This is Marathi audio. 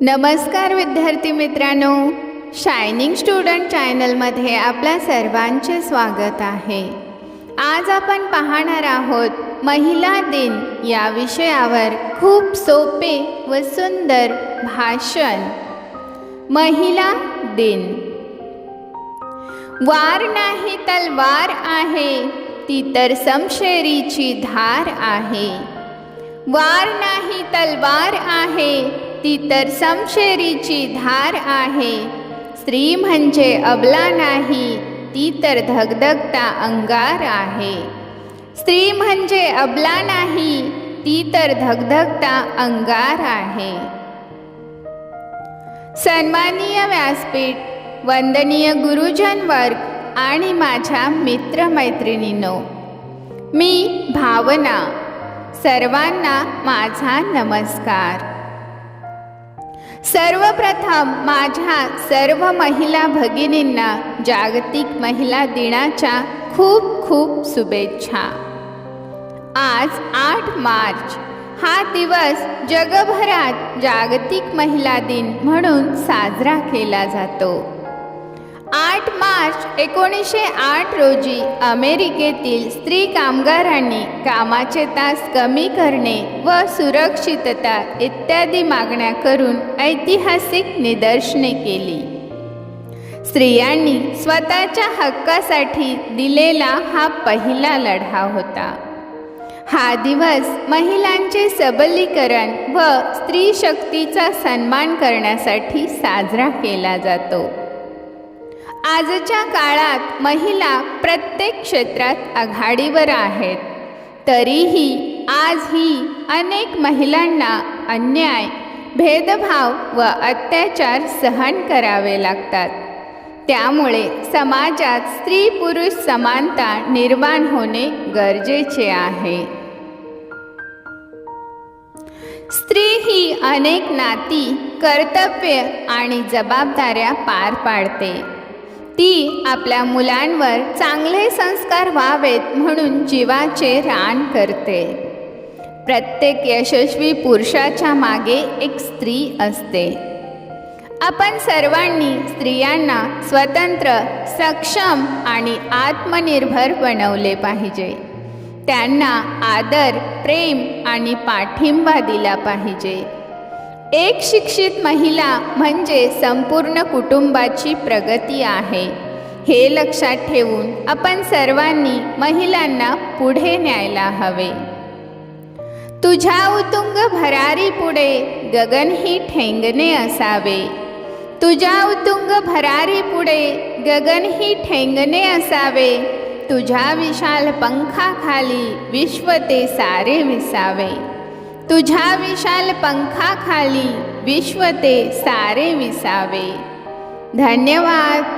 नमस्कार विद्यार्थी मित्रांनो. शायनिंग स्टुडंट चॅनलमध्ये आपल्या सर्वांचे स्वागत आहे. आज आपण पाहणार आहोत महिला दिन या विषयावर खूप सोपे व सुंदर भाषण. महिला दिन. वार नाही तलवार आहे ती तर समशेरीची धार आहे. वार नाही तलवार आहे ती तर समशेरीची धार आहे. स्त्री म्हणजे अबला नाही ती तर धगधगता अंगार आहे. स्त्री म्हणजे अबला नाही ती तर धगधगता अंगार आहे. सन्माननीय व्यासपीठ वंदनीय गुरुजन वर्ग आणि माझ्या मित्रमैत्रिणींनो मी भावना सर्वांना माझा नमस्कार. सर्वप्रथम माझ्या सर्व महिला भगिनींना जागतिक महिला दिनाच्या खूप खूप शुभेच्छा. आज आठ मार्च. हा दिवस जगभरात जागतिक महिला दिन म्हणून साजरा केला जातो. आठ मार्च एकोणीसशे आठ रोजी अमेरिकेतील स्त्री कामगारांनी कामाचे तास कमी करणे व सुरक्षितता इत्यादी मागण्या करून ऐतिहासिक निदर्शने केली. स्त्रियांनी स्वतःच्या हक्कासाठी दिलेला हा पहिला लढा होता. हा दिवस महिलांचे सबलीकरण व स्त्री शक्तीचा सन्मान करण्यासाठी साजरा केला जातो. आजच्या काळात महिला प्रत्येक क्षेत्रात आघाडीवर आहेत. तरीही आजही अनेक महिलांना अन्याय भेदभाव व अत्याचार सहन करावे लागतात. त्यामुळे समाजात स्त्री पुरुष समानता निर्माण होणे गरजेचे आहे. स्त्री ही अनेक नाती कर्तव्य आणि जबाबदाऱ्या पार पाडते. ती आपल्या मुलांवर चांगले संस्कार व्हावेत म्हणून जीवाचे रान करते. प्रत्येक यशस्वी पुरुषाच्या मागे एक स्त्री असते. आपण सर्वांनी स्त्रियांना स्वतंत्र सक्षम आणि आत्मनिर्भर बनवले पाहिजे. त्यांना आदर प्रेम आणि पाठिंबा दिला पाहिजे. एक शिक्षित महिला म्हणजे संपूर्ण कुटुंबाची प्रगती आहे. हे लक्षात ठेवून आपण सर्वांनी महिलांना पुढे न्यायला हवे. तुझ्या उतुंग भरारी पुढे गगनही ठेंगणे असावे. तुझ्या उतुंग भरारी पुढे गगनही ठेंगणे असावे. तुझ्या विशाल पंखाखाली विश्व ते सारे विसावे. तुझ्या विशाल पंखाखाली विश्व ते सारे विसावे. धन्यवाद.